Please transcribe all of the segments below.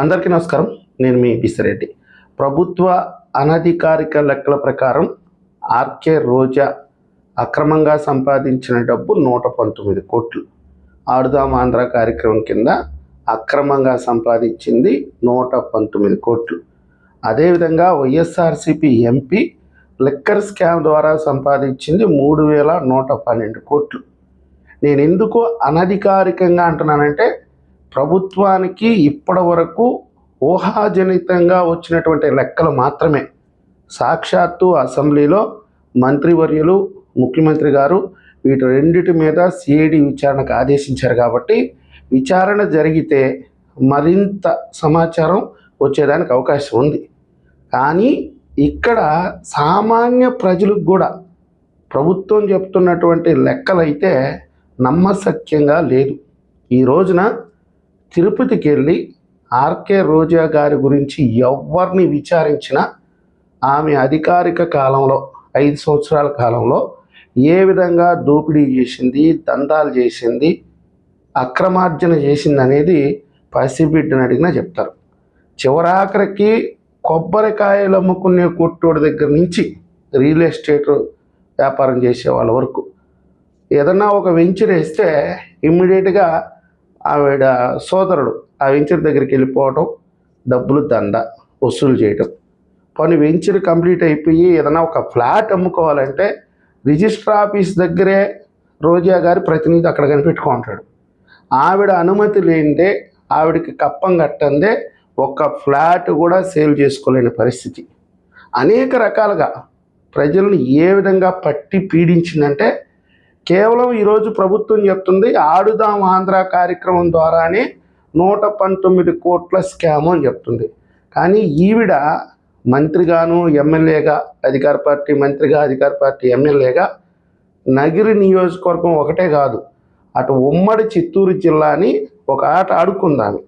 అందరికీ నమస్కారం. నేను మీ బిసిరెడ్డి. ప్రభుత్వ అనధికారిక లెక్కల ప్రకారం ఆర్కే రోజా అక్రమంగా సంపాదించిన డబ్బు నూట పంతొమ్మిది కోట్లు. ఆడుదాం ఆంధ్ర కార్యక్రమం కింద అక్రమంగా సంపాదించింది నూట పంతొమ్మిది కోట్లు. అదేవిధంగా వైఎస్ఆర్సిపి ఎంపీ లిక్కర్ స్కామ్ ద్వారా సంపాదించింది మూడు వేల నూట పన్నెండు కోట్లు. నేను ఎందుకు అనధికారికంగా అంటున్నానంటే ప్రభుత్వానికి ఇప్పటి వరకు ఊహాజనితంగా వచ్చినటువంటి లెక్కలు మాత్రమే. సాక్షాత్తు అసెంబ్లీలో మంత్రివర్యులు ముఖ్యమంత్రి గారు వీటి రెండిటి మీద సిఐడి విచారణకు ఆదేశించారు కాబట్టి విచారణ జరిగితే మరింత సమాచారం వచ్చేదానికి అవకాశం ఉంది. కానీ ఇక్కడ సామాన్య ప్రజలకు కూడా ప్రభుత్వం చెప్తున్నటువంటి లెక్కలైతే నమ్మసత్యంగా లేదు. ఈ రోజున తిరుపతికి వెళ్ళి ఆర్కే రోజా గారి గురించి ఎవరిని విచారించినా ఆమె అధికారిక కాలంలో ఐదు సంవత్సరాల కాలంలో ఏ విధంగా దోపిడీ చేసింది దందాలు చేసింది అక్రమార్జన చేసింది అనేది పసిబిడ్డని అడిగినా చెప్తారు. చివరాఖరికి కొబ్బరికాయలు అమ్ముకునే కొట్టోడి దగ్గర నుంచి రియల్ ఎస్టేట్ వ్యాపారం చేసే వాళ్ళ వరకు ఏదన్నా ఒక వెంచర్ వేస్తే ఇమ్మీడియట్గా ఆవిడ సోదరుడు ఆ వెంచర్ దగ్గరికి వెళ్ళిపోవటం డబ్బులు దండ వసూలు చేయటం. పని వెంచర్ కంప్లీట్ అయిపోయి ఏదైనా ఒక ఫ్లాట్ అమ్ముకోవాలంటే రిజిస్టర్ ఆఫీస్ దగ్గరే రోజా గారి ప్రతినిధి అక్కడ కనిపెట్టుకుంటాడు ఆవిడ అనుమతి లేనిదే ఆవిడకి కప్పం కట్టందే ఒక్క ఫ్లాట్ కూడా సేల్ చేసుకోలేని పరిస్థితి. అనేక రకాలుగా ప్రజలను ఏ విధంగా పట్టి పీడించిందంటే కేవలం ఈరోజు ప్రభుత్వం చెప్తుంది ఆడుదాం ఆంధ్ర కార్యక్రమం ద్వారానే నూట పంతొమ్మిది కోట్ల స్కామ్ అని చెప్తుంది. కానీ ఈవిడ మంత్రిగాను ఎమ్మెల్యేగా అధికార పార్టీ మంత్రిగా అధికార పార్టీ ఎమ్మెల్యేగా నగిరి నియోజకవర్గం ఒకటే కాదు అటు ఉమ్మడి చిత్తూరు జిల్లాని ఒక ఆట ఆడుకుందాము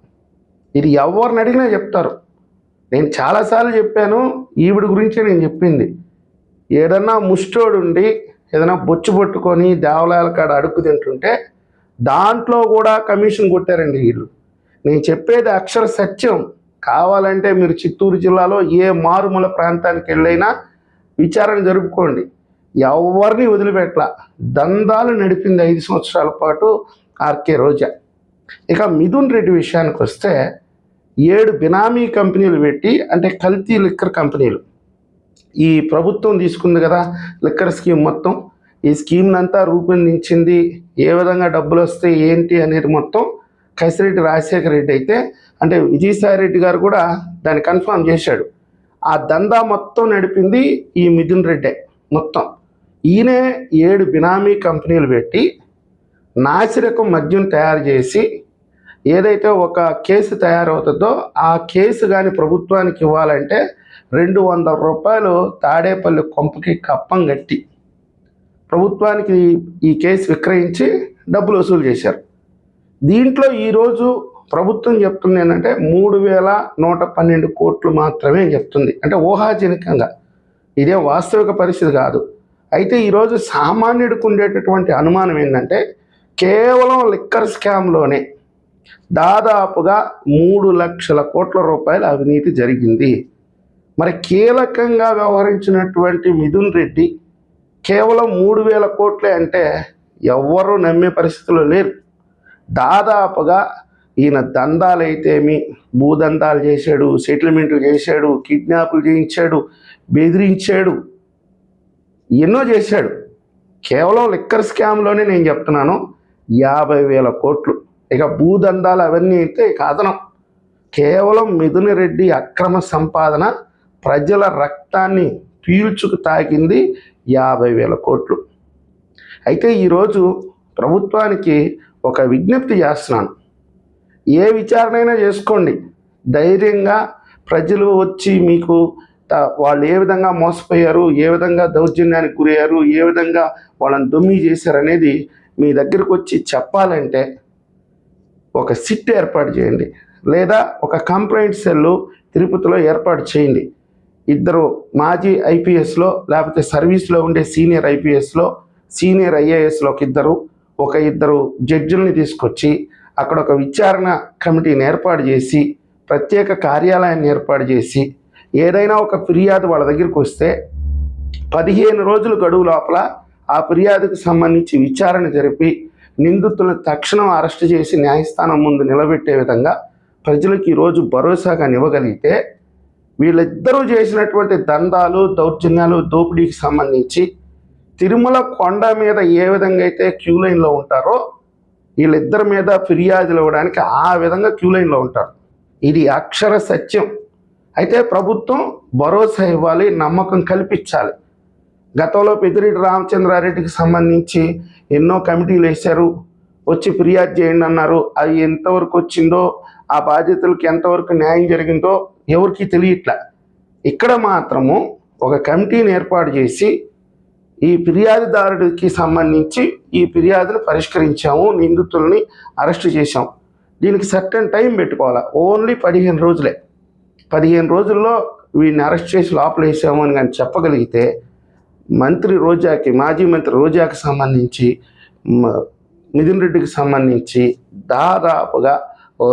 ఇది ఎవరిని అడిగినా చెప్తారు. నేను చాలాసార్లు చెప్పాను ఈవిడ గురించే నేను చెప్పింది. ఏదన్నా ముష్టోడుండి ఏదైనా బొచ్చు పట్టుకొని దేవాలయాల కాడ అడుక్కు తింటుంటే దాంట్లో కూడా కమిషన్ కొట్టారండి వీళ్ళు. నేను చెప్పేది అక్షర సత్యం. కావాలంటే మీరు చిత్తూరు జిల్లాలో ఏ మారుమూల ప్రాంతానికి వెళ్ళైనా విచారణ జరుపుకోండి. ఎవరిని వదిలిపెట్ల దందాలు నడిపింది ఐదు సంవత్సరాల పాటు ఆర్కే రోజా. ఇక మిథున్ రెడ్డి విషయానికి వస్తే ఏడు బినామీ కంపెనీలు పెట్టి అంటే కల్తీ లిక్కర్ కంపెనీలు. ఈ ప్రభుత్వం తీసుకుంది కదా లిక్కర్ స్కీమ్ మొత్తం. ఈ స్కీమ్ని అంతా రూపొందించింది ఏ విధంగా డబ్బులు వస్తాయి ఏంటి అనేది మొత్తం కసిరెడ్డి రాజశేఖర రెడ్డి అయితే అంటే విజయసాయి రెడ్డి గారు కూడా దాన్ని కన్ఫర్మ్ చేశాడు. ఆ దందా మొత్తం నడిపింది ఈ మిథున్ రెడ్డే మొత్తం. ఈయనే ఏడు బినామీ కంపెనీలు పెట్టి నాసిరకం మద్యం తయారు చేసి ఏదైతే ఒక కేసు తయారవుతుందో ఆ కేసు కానీ ప్రభుత్వానికి ఇవ్వాలంటే రెండు వందల రూపాయలు తాడేపల్లి కొంపకి కప్పం కట్టి ప్రభుత్వానికి ఈ కేసు విక్రయించి డబ్బులు వసూలు చేశారు. దీంట్లో ఈరోజు ప్రభుత్వం చెప్తుంది ఏంటంటే మూడు వేల నూట పన్నెండు కోట్లు మాత్రమే చెప్తుంది. అంటే ఊహాజనికంగా. ఇదే వాస్తవిక పరిస్థితి కాదు. అయితే ఈరోజు సామాన్యుడికి ఉండేటటువంటి అనుమానం ఏంటంటే కేవలం లిక్కర్ స్కామ్లోనే దాదాపుగా మూడు లక్షల కోట్ల రూపాయల అవినీతి జరిగింది. మరి కీలకంగా వ్యవహరించినటువంటి మిథున్ రెడ్డి కేవలం మూడు వేల కోట్లే అంటే ఎవ్వరూ నమ్మే పరిస్థితుల్లో లేరు. దాదాపుగా ఈయన దందాలైతేమి భూదందాలు చేశాడు సెటిల్మెంట్లు చేశాడు కిడ్నాపులు చేయించాడు బెదిరించాడు ఎన్నో చేశాడు. కేవలం లిక్కర్ స్కామ్లోనే నేను చెప్తున్నాను యాభై వేల కోట్లు. ఇక భూదందాలు అవన్నీ అయితే కాదనం కేవలం మిథుని రెడ్డి అక్రమ సంపాదన ప్రజల రక్తాన్ని పీల్చుకు తాకింది యాభై వేల కోట్లు. అయితే ఈరోజు ప్రభుత్వానికి ఒక విజ్ఞప్తి చేస్తున్నాను. ఏ విచారణ అయినా చేసుకోండి. ధైర్యంగా ప్రజలు వచ్చి మీకు వాళ్ళు ఏ విధంగా మోసపోయారు ఏ విధంగా దౌర్జన్యానికి గురయ్యారు ఏ విధంగా వాళ్ళని దొమ్మి చేశారు అనేది మీ దగ్గరకు వచ్చి చెప్పాలంటే ఒక సిట్ ఏర్పాటు చేయండి. లేదా ఒక కంప్లైంట్ సెల్ తిరుపతిలో ఏర్పాటు చేయండి. ఇద్దరు మాజీ ఐపీఎస్లో లేకపోతే సర్వీస్లో ఉండే సీనియర్ ఐపీఎస్లో సీనియర్ ఐఏఎస్లో ఒక ఇద్దరు ఒక ఇద్దరు జడ్జిల్ని తీసుకొచ్చి అక్కడ ఒక విచారణ కమిటీని ఏర్పాటు చేసి ప్రత్యేక కార్యాలయాన్ని ఏర్పాటు చేసి ఏదైనా ఒక ఫిర్యాదు వాళ్ళ దగ్గరికి వస్తే పదిహేను రోజులు గడువు లోపల ఆ ఫిర్యాదుకు సంబంధించి విచారణ జరిపి నిందితులను తక్షణం అరెస్ట్ చేసి న్యాయస్థానం ముందు నిలబెట్టే విధంగా ప్రజలకు ఈరోజు భరోసాగా ఇవ్వగలిగితే వీళ్ళిద్దరూ చేసినటువంటి దందాలు దౌర్జన్యాలు దోపిడీకి సంబంధించి తిరుమల కొండ మీద ఏ విధంగా అయితే క్యూ లైన్లో ఉంటారో వీళ్ళిద్దరి మీద ఫిర్యాదులు ఇవ్వడానికి ఆ విధంగా క్యూ లైన్లో ఉంటారు. ఇది అక్షర సత్యం. అయితే ప్రభుత్వం భరోసా ఇవ్వాలి నమ్మకం కల్పించాలి. గతంలో పెద్దిరెడ్డి రామచంద్రారెడ్డికి సంబంధించి ఎన్నో కమిటీలు వేశారు. వచ్చి ఫిర్యాదు చేయండి అన్నారు. అది ఎంతవరకు వచ్చిందో ఆ బాధ్యతలకు ఎంతవరకు న్యాయం జరిగిందో ఎవరికి తెలియట్లా. ఇక్కడ మాత్రము ఒక కమిటీని ఏర్పాటు చేసి ఈ ఫిర్యాదుదారుడికి సంబంధించి ఈ ఫిర్యాదును పరిష్కరించాము నిందితుల్ని అరెస్ట్ చేశాము. దీనికి సర్టన్ టైం పెట్టుకోవాలి? ఓన్లీ పదిహేను రోజులే. పదిహేను రోజుల్లో వీడిని అరెస్ట్ చేసి లోపల వేసాము అని కానీ చెప్పగలిగితే మంత్రి రోజాకి మాజీ మంత్రి రోజాకి సంబంధించి మ- మిథున్ రెడ్డికి సంబంధించి దాదాపుగా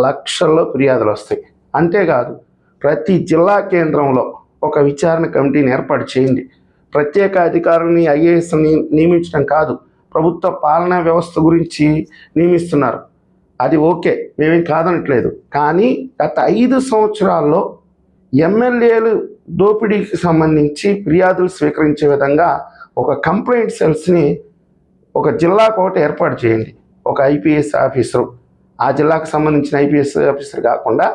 లక్షల్లో ఫిర్యాదులు వస్తాయి. అంతేకాదు ప్రతి జిల్లా కేంద్రంలో ఒక విచారణ కమిటీని ఏర్పాటు చేయండి. ప్రత్యేక అధికారులని ఐఏఎస్ని నియమించడం కాదు ప్రభుత్వ పాలనా వ్యవస్థ గురించి నియమిస్తున్నారు. అది ఓకే మేమేం కాదనట్లేదు. కానీ గత ఐదు సంవత్సరాల్లో ఎమ్మెల్యేలు దోపిడీకి సంబంధించి ఫిర్యాదులు స్వీకరించే విధంగా ఒక కంప్లైంట్ సెల్స్ని ఒక జిల్లాకు ఒకటి ఏర్పాటు చేయండి. ఒక ఐపీఎస్ ఆఫీసరు. ఆ జిల్లాకు సంబంధించిన ఐపీఎస్ ఆఫీసర్ కాకుండా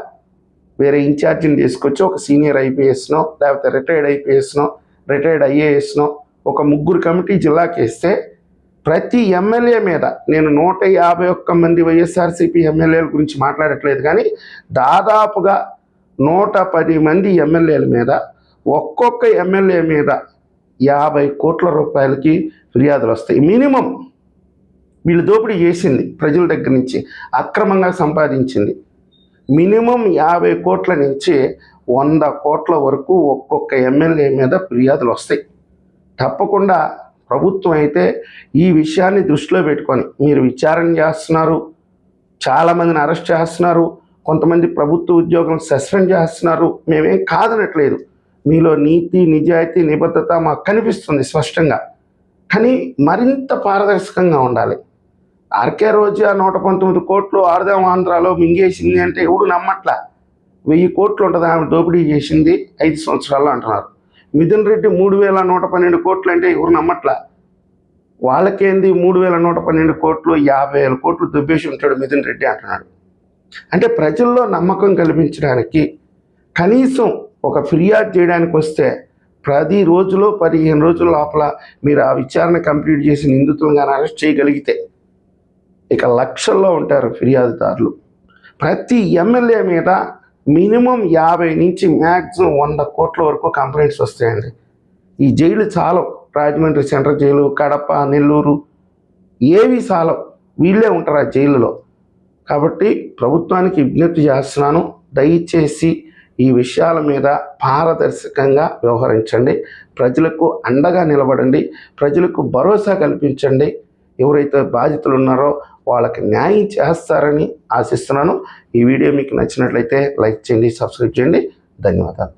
వేరే ఇన్ఛార్జిని తీసుకొచ్చి ఒక సీనియర్ ఐపీఎస్నో లేకపోతే రిటైర్డ్ ఐపీఎస్నో రిటైర్డ్ ఐఏఎస్నో ఒక ముగ్గురు కమిటీ జిల్లాకి వేస్తే ప్రతి ఎమ్మెల్యే మీద నేను నూట యాభై ఒక్క మంది వైఎస్ఆర్సీపీ ఎమ్మెల్యేల గురించి మాట్లాడట్లేదు కానీ దాదాపుగా నూట పది మంది ఎమ్మెల్యేల మీద ఒక్కొక్క ఎమ్మెల్యే మీద యాభై కోట్ల రూపాయలకి ఫిర్యాదులు వస్తాయి. మినిమం వీళ్ళు దోపిడీ చేసింది ప్రజల దగ్గర నుంచి అక్రమంగా సంపాదించింది. మినిమం యాభై కోట్ల నుంచి వంద కోట్ల వరకు ఒక్కొక్క ఎమ్మెల్యే మీద ఫిర్యాదులు వస్తాయి. తప్పకుండా ప్రభుత్వం అయితే ఈ విషయాన్ని దృష్టిలో పెట్టుకొని మీరు విచారణ చేస్తున్నారు చాలామందిని అరెస్ట్ చేస్తున్నారు కొంతమంది ప్రభుత్వ ఉద్యోగం సస్పెండ్ చేస్తున్నారు. మేమేం కాదనట్లేదు. మీలో నీతి నిజాయితీ నిబద్ధత మాకు కనిపిస్తుంది స్పష్టంగా. కానీ మరింత పారదర్శకంగా ఉండాలి. ఆర్కే రోజా నూట పంతొమ్మిది కోట్లు ఆడదాం ఆంధ్రాలో మింగేసింది అంటే ఎవడు నమ్మట్లా? వెయ్యి కోట్లు ఉంటుంది ఆమె దోపిడీ చేసింది ఐదు సంవత్సరాల్లో అంటున్నారు. మిథున్ రెడ్డి మూడు వేల నూట పన్నెండు కోట్లు అంటే ఎవరు నమ్మట్లా? వాళ్ళకేంది మూడు వేల నూట పన్నెండు కోట్లు? యాభై వేల కోట్లు దుబ్బేసి ఉంటాడు మిథున్ రెడ్డి అంటున్నాడు. అంటే ప్రజల్లో నమ్మకం కల్పించడానికి కనీసం ఒక ఫిర్యాదు చేయడానికి వస్తే ప్రతి రోజులో పదిహేను రోజుల లోపల మీరు ఆ విచారణ కంప్లీట్ చేసి నిందితులను కానీ అరెస్ట్ చేయగలిగితే ఇక లక్షల్లో ఉంటారు ఫిర్యాదుదారులు. ప్రతి ఎమ్మెల్యే మీద మినిమం యాభై నుంచి మ్యాక్సిమం వంద కోట్ల వరకు కంప్లైంట్స్ వస్తాయండి. ఈ జైలు చాలవు రాజమండ్రి సెంట్రల్ జైలు కడప నెల్లూరు ఏవి చాలవు వీళ్ళే ఉంటారు ఆ జైలులో. కాబట్టి ప్రభుత్వానికి విజ్ఞప్తి చేస్తున్నాను దయచేసి ఈ విషయాల మీద పారదర్శకంగా వ్యవహరించండి. ప్రజలకు అండగా నిలబడండి. ప్రజలకు భరోసా కల్పించండి. ఎవరైతే బాధితులు ఉన్నారో వాళ్ళకి న్యాయం చేస్తారని ఆశిస్తున్నాను. ఈ వీడియో మీకు నచ్చినట్లయితే లైక్ చేయండి సబ్స్క్రైబ్ చేయండి. ధన్యవాదాలు.